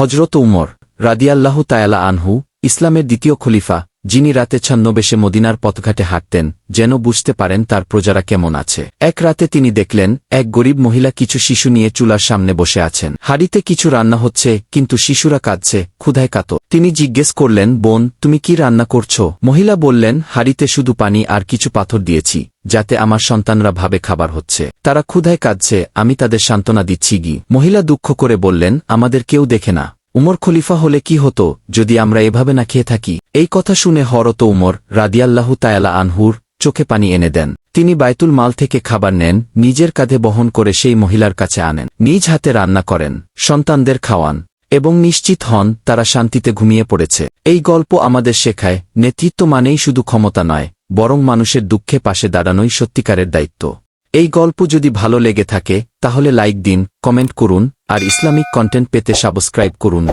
হজরত উমর রাদিয়াল্লাহ তায়ালা আনহু ইসলামের দ্বিতীয় খলিফা যিনি রাতে ছন্নবেশে মদিনার পথঘাটে হাঁটতেন, যেন বুঝতে পারেন তার প্রজারা কেমন আছে। এক রাতে তিনি দেখলেন, এক গরিব মহিলা কিছু শিশু নিয়ে চুলার সামনে বসে আছেন। হাড়িতে কিছু রান্না হচ্ছে, কিন্তু শিশুরা কাঁদছে, ক্ষুধায় কাত তিনি জিজ্ঞেস করলেন, বোন, তুমি কি রান্না করছ? মহিলা বললেন, হাড়িতে শুধু পানি আর কিছু পাথর দিয়েছি, যাতে আমার সন্তানরা ভাবে খাবার হচ্ছে। তারা ক্ষুধায় কাঁদছে, আমি তাদের সান্ত্বনা দিচ্ছি গি। মহিলা দুঃখ করে বললেন, আমাদের কেউ দেখে না। উমর খলিফা হলে কি হতো, যদি আমরা এভাবে না খেয়ে থাকি? এই কথা শুনে হরত উমর রাদিয়াল্লাহু তায়ালা আনহুর চোখে পানি এনে দেন। তিনি বাইতুল মাল থেকে খাবার নেন, নিজের কাঁধে বহন করে সেই মহিলার কাছে আনেন। নিজ হাতে রান্না করেন, সন্তানদের খাওয়ান, এবং নিশ্চিত হন তারা শান্তিতে ঘুমিয়ে পড়েছে। এই গল্প আমাদের শেখায়, নেতৃত্ব মানেই শুধু ক্ষমতা নয়, বরং মানুষের দুঃখে পাশে দাঁড়ানোই সত্যিকারের দায়িত্ব। এই গল্প যদি ভালো লেগে থাকে, তাহলে লাইক দিন, কমেন্ট করুন, আর ইসলামিক কন্টেন্ট পেতে সাবস্ক্রাইব করুন